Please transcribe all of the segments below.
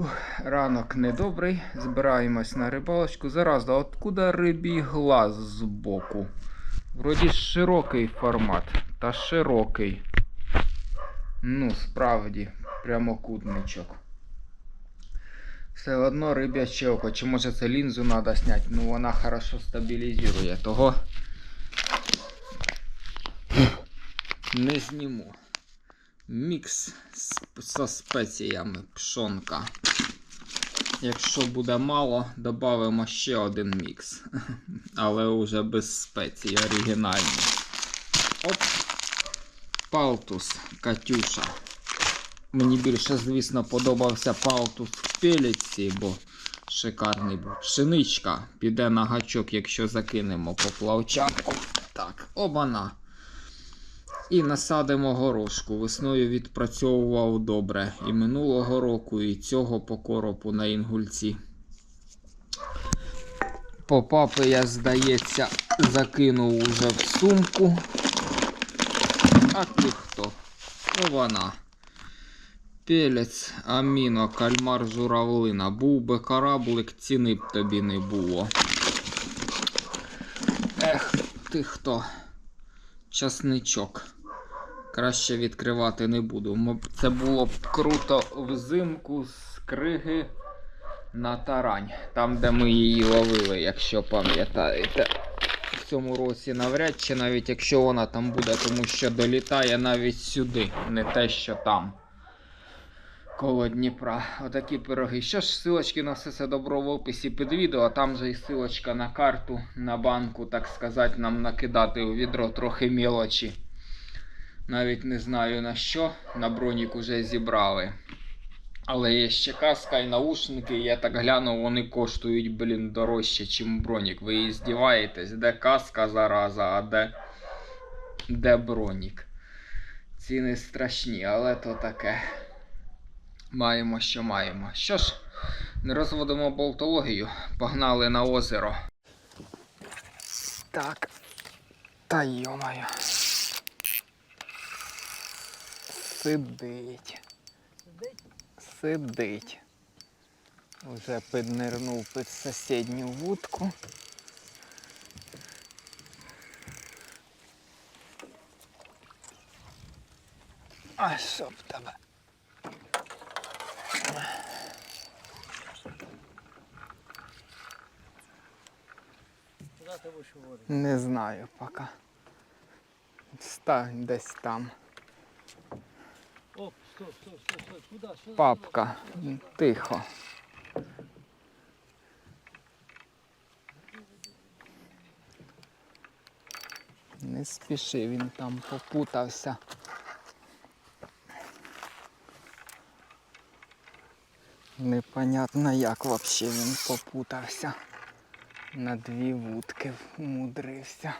Ух, ранок недобрий. Збираємось на рибалочку. Зараз, а откуда рибій глаз збоку? Вроді широкий формат. Та широкий. Ну, справді, прямокутничок. Все одно рибяче око. Чи може це лінзу треба зняти? Ну вона хорошо стабілізує. Того не зніму. Мікс со спеціями пшонка. Якщо буде мало, додамо ще один мікс. Але вже без спецій, оригінальний. Оп. Палтус Катюша. Мені більше, звісно, подобався палтус в пеліці, бо шикарний був. Пшеничка піде на гачок, якщо закинемо поплавчанку. Так, обана. І насадимо горошку. Весною відпрацьовував добре. І минулого року, і цього по коропу на інгульці. По папи я, здається, закинув уже в сумку. А ти хто? О, вона. Пелець, аміно, кальмар, журавлина. Був би кораблик, ціни б тобі не було. Ех, ти хто? Часничок. Краще відкривати не буду. Це було б круто взимку з криги на тарань. Там, де ми її ловили, якщо пам'ятаєте. В цьому році навряд чи навіть якщо вона там буде, тому що долітає навіть сюди, не те, що там. Коло Дніпра. Отакі пироги. Що ж, силочки на все це добро в описі під відео, а там же і силочка на карту, на банку, так сказати, нам накидати у відро трохи мілочі. Навіть не знаю на що. На бронік уже зібрали. Але є ще каска і наушники, я так глянув, вони коштують, блін, дорожче, ніж бронік. Ви і здіваєтесь, де каска зараза, а де, де бронік. Ціни страшні, але то таке. Маємо, що маємо. Що ж, не розводимо болтологію, погнали на озеро. Так. Та йомаю. Сидить. Сидить. Уже піднирнув під сусідню вудку. А що в тебе? Не знаю поки. Стань десь там. Папка. Тихо. Не спіши, він там попутався. Непонятно як вообще він попутався. На дві вудки вмудрився.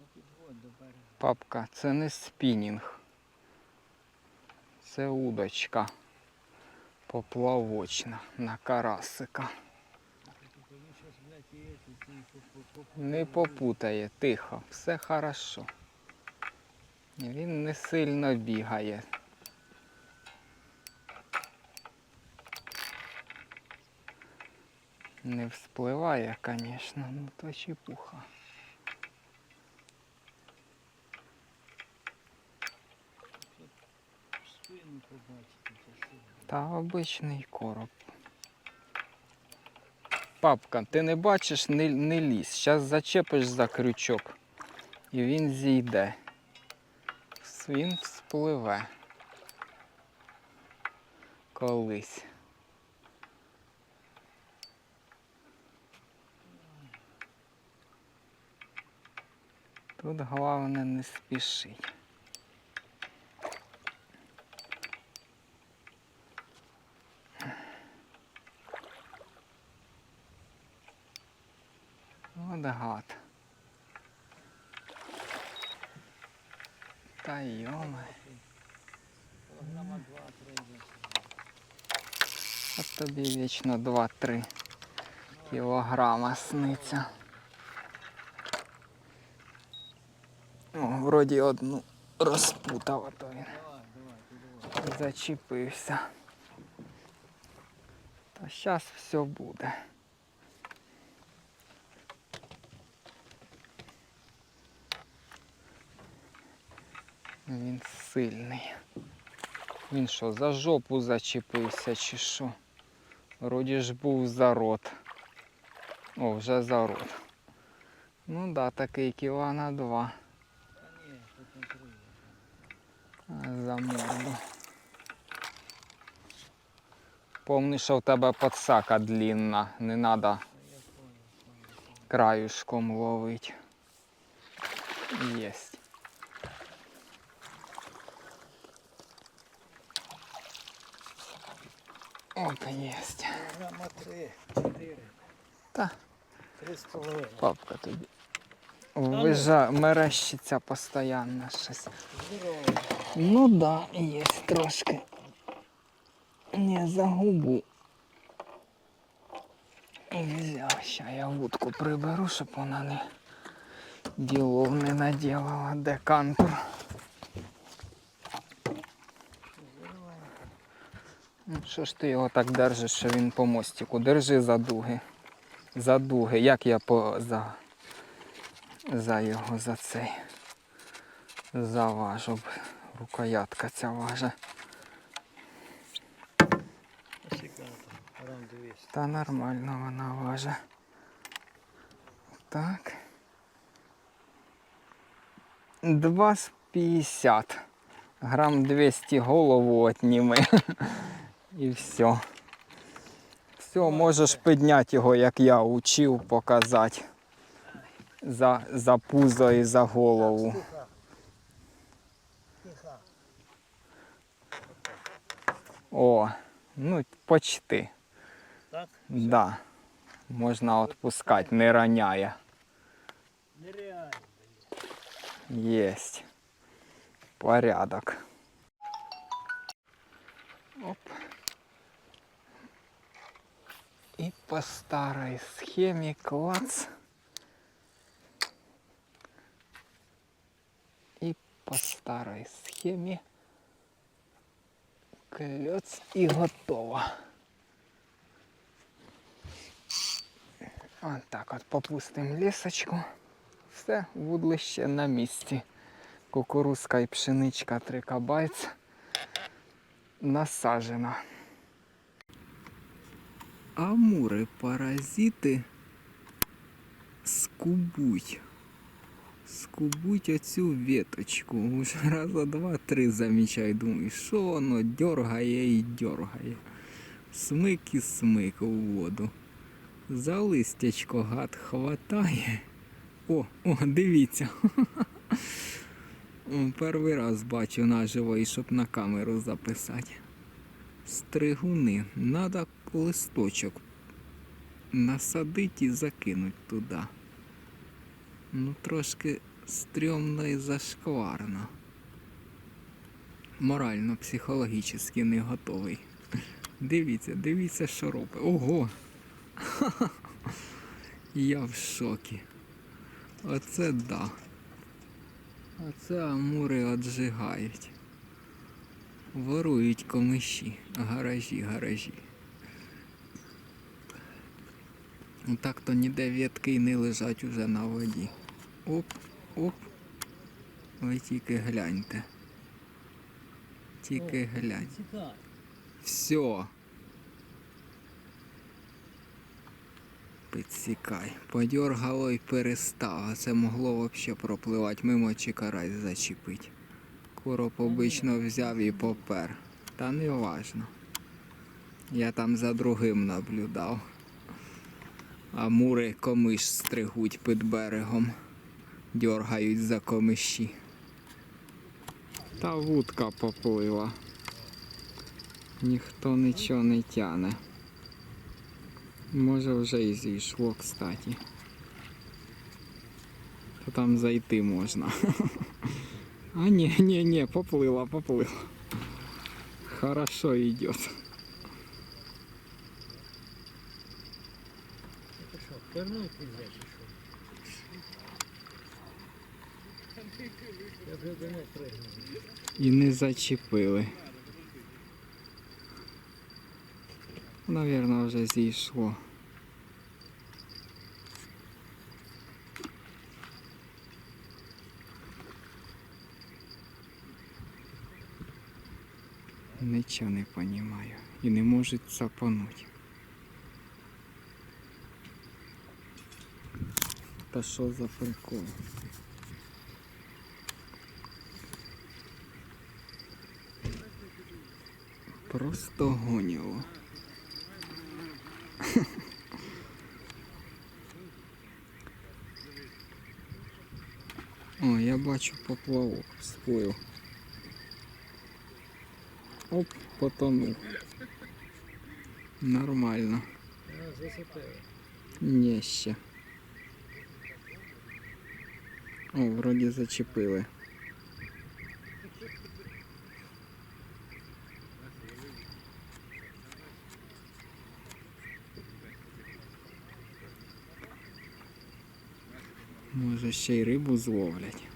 Ну, підводь Папка, це не спінінг. Це удочка поплавочна на карасика. Не попутає, тихо, все хорошо. Він не сильно бігає. Не вспливає, звісно, ну то чепуха. спину побачити. Це що? Та обичний короб. Папка, ти не бачиш, не, не лізь. Зараз зачепиш за крючок і він зійде. Він вспливе. Колись. Тут головне не спішить. От гад. Та йома. Кілограма От 2-3. кілограма сниться. О, вроді одну розпутав, а то він зачепився. Та зараз все буде. Він сильний. Він що, за жопу зачепився чи що? Вроді ж був за рот. О, вже за рот. Ну да, такий кіла на два. За морду. Помни, що в тебе подсака длінна, не треба краюшком ловить. Єсть. Оп, єсть. Кілограма три, чотири. Та. Три з половиною. Папка тобі. ну. Вижа, мерещиться постійно щось. Ну да, є трошки. Не за губу. Взяв, ща я вудку приберу, щоб вона не ділов не наділала декантур. Здорово. Ну що ж ти його так держиш, що він по мостику? Держи за дуги. За дуги. Як я по за, за його за цей заважу. б. Рукоятка ця важа. Ось грам 200. Та нормально вона важить. Так. 2,50. Грам 200 голову отніми. І все. Все, можеш підняти його, як я учив, показати. За, за пузо і за голову. О, ну почти. Так? Да. Можна відпускати, не роняє. Нереально. Есть. Порядок. И по старой схеме клац. И по старой схеме клец и готово. Вот так от попустим лісочку. Все, вудлище на місці. Кукурузка і пшеничка трикабайц насажена. Амури паразити скубуть. Скубуть оцю веточку. Уже раза два-три замічаю. Думаю, що воно дергає і дергає. Смик і смик у воду. За листячко гад хватає. О, о, дивіться. Перший раз бачу наживо і щоб на камеру записати. Стригуни. Надо листочок насадити і закинути туди. Ну, трошки стрьомно і зашкварно. Морально, психологічно не готовий. Дивіться, дивіться, що робить. Ого! Я в шокі. Оце да. Оце амури отжигають. Ворують комиші. Гаражі, гаражі. Ну Так то ніде ветки й не лежать уже на воді. Оп, оп. Ви тільки гляньте. Тільки глянь. Все. Підсікай. Подергало і перестав. А це могло взагалі пропливати мимо чи карась зачепить. Короб обично взяв і попер. Та не важно. Я там за другим наблюдав. А мури комиш стригуть під берегом. Дергають за комиші. Та вудка поплила. Ніхто нічого не тяне. Може вже і зійшло, кстати. То там зайти можна. А ні, ні, ні, поплила, поплила. Хорошо йде. Ти що, чи що? Я. І не зачепили. Навірно, вже зійшло. Нічого не розумію. І не можуть цапануть. Та що за прикол? Просто гоняло. О, я бачу поплавок сплив. Оп, потонув. Нормально. А, зацепили. Ні ще. О, вроді зачепили. Може ще й рибу зловлять.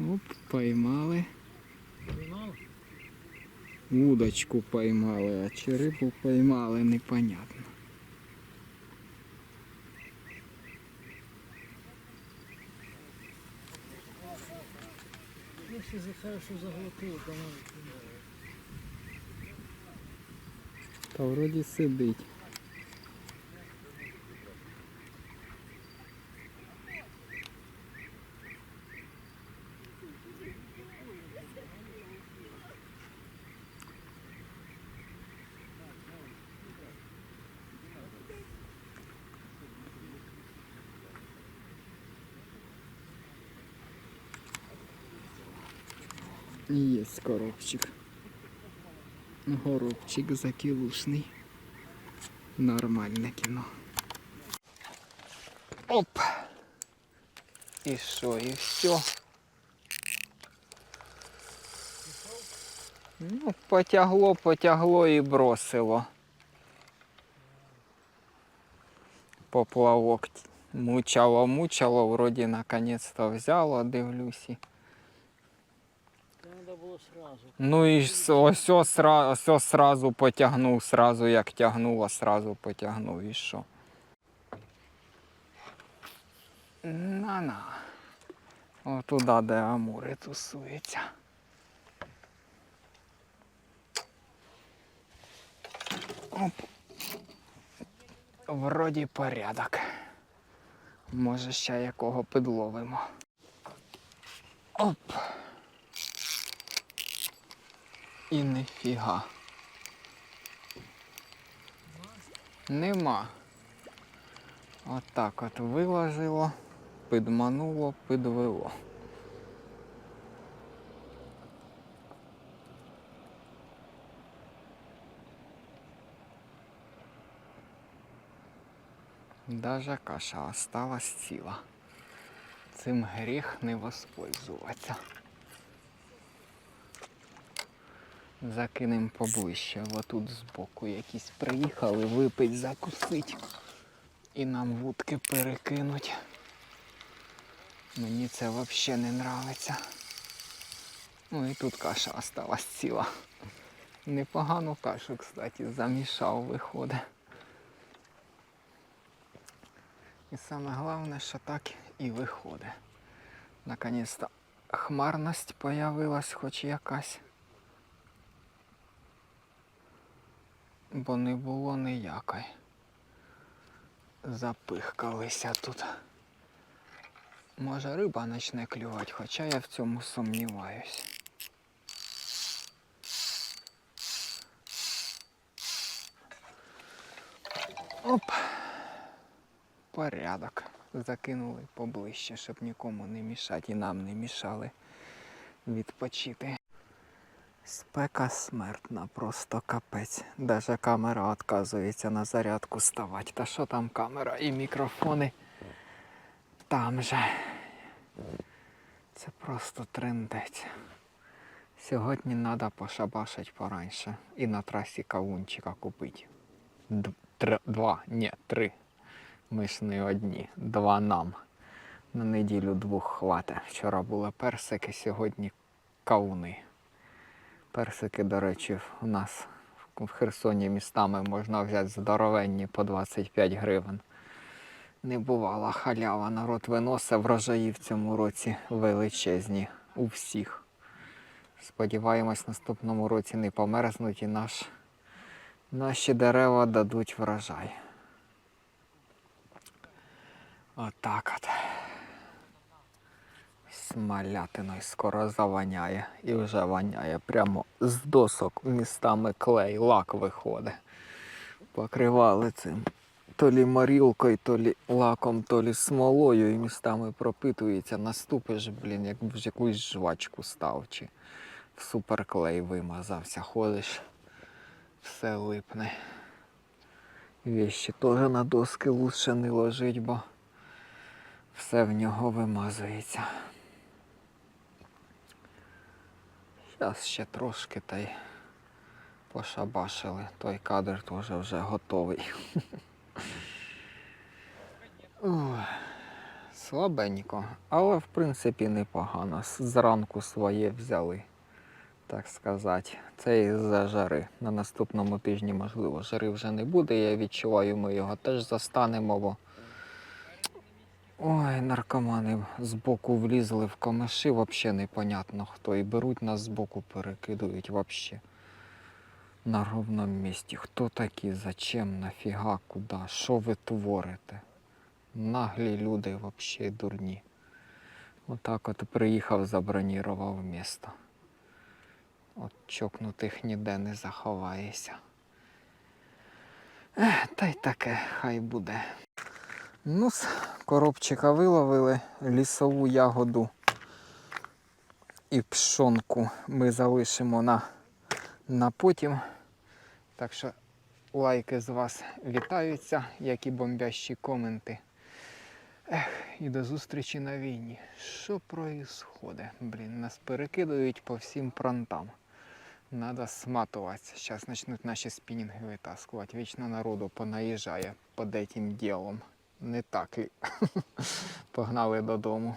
Оп, поймали. Поймав? Удочку поймали, а чи рибу поймали, непонятно. Ну, якщо хорошо заглотив, то навіть не. Та вроді сидить. Є коробчик. Горобчик закілушний. Нормальне кіно. Оп. І що, і все. Ну, потягло, потягло і бросило. Поплавок мучало, мучало, вроді наконець-то взяло, дивлюсь. Ну і ось ось сра- ось ось сразу потягнув, сразу як тягнуло, сразу потягнув і що. На-на. О, туди, де амури тусуються. Оп. Вроді порядок. Може ще якого підловимо. Оп. І ніфіга. Нема. Отак от виложило, підмануло, підвело. Даже каша осталась ціла. Цим гріх не воспользуватися. Закинем поближче. Отут збоку якісь приїхали випить, закусить. І нам вудки перекинуть. Мені це взагалі не нравиться. Ну і тут каша осталась ціла. Непогану кашу, кстати, замішав, виходить. І саме головне, що так і виходить. Наконець-то хмарність появилась хоч якась. Бо не було ніякої. Запихкалися тут. Може риба почне клювати, хоча я в цьому сумніваюсь. Оп. Порядок. Закинули поближче, щоб нікому не мішати і нам не мішали відпочити. Спека смертна, просто капець. Даже камера відказується на зарядку ставати. Та що там камера і мікрофони? Там же. Це просто трендець. Сьогодні треба пошабашить пораньше і на трасі кавунчика купити. Два, ні, три. Ми ж не одні. Два нам. На неділю двох хвата. Вчора були персики, сьогодні кавуни. Персики, до речі, у нас в Херсоні містами можна взяти здоровенні по 25 гривень. Не бувала халява. Народ виносив врожаї в цьому році величезні у всіх. Сподіваємось, наступному році не померзнуть і наш, наші дерева дадуть врожай. Отак от. Смалятиною скоро заваняє і вже воняє. Прямо з досок містами клей, лак виходить. Покривали цим то лі морілкою, то лі лаком, то лі смолою і містами пропитується. Наступиш, блін, як в якусь жвачку став чи в суперклей вимазався. Ходиш, все липне. Вещі теж на доски лучше не ложить, бо все в нього вимазується. Зараз ще трошки та й пошабашили. Той кадр теж вже готовий. Слабенько, але в принципі непогано. Зранку своє взяли, так сказати. Це із-за жари. На наступному тижні, можливо, жари вже не буде. Я відчуваю, ми його теж застанемо, бо Ой, наркомани з боку влізли в камиші, взагалі непонятно хто. І беруть нас з боку, перекидують взагалі. На ровному місці. Хто такі? Зачем? Нафіга? Куди? Що ви творите? Наглі люди взагалі дурні. Отак от приїхав, забронірував місто. От чокнутих ніде не заховаєшся. Та й таке, хай буде. Ну, коробчика виловили лісову ягоду і пшонку ми залишимо на, на потім. Так що лайки з вас вітаються, як і бомбящі коменти. Ех, і до зустрічі на війні. Що происходить? Блін, нас перекидають по всім фронтам. Надо сматуватися. Зараз почнуть наші спінінги витаскувати. Вічно народу понаїжджає під этим ділом. Не так і Погнали додому.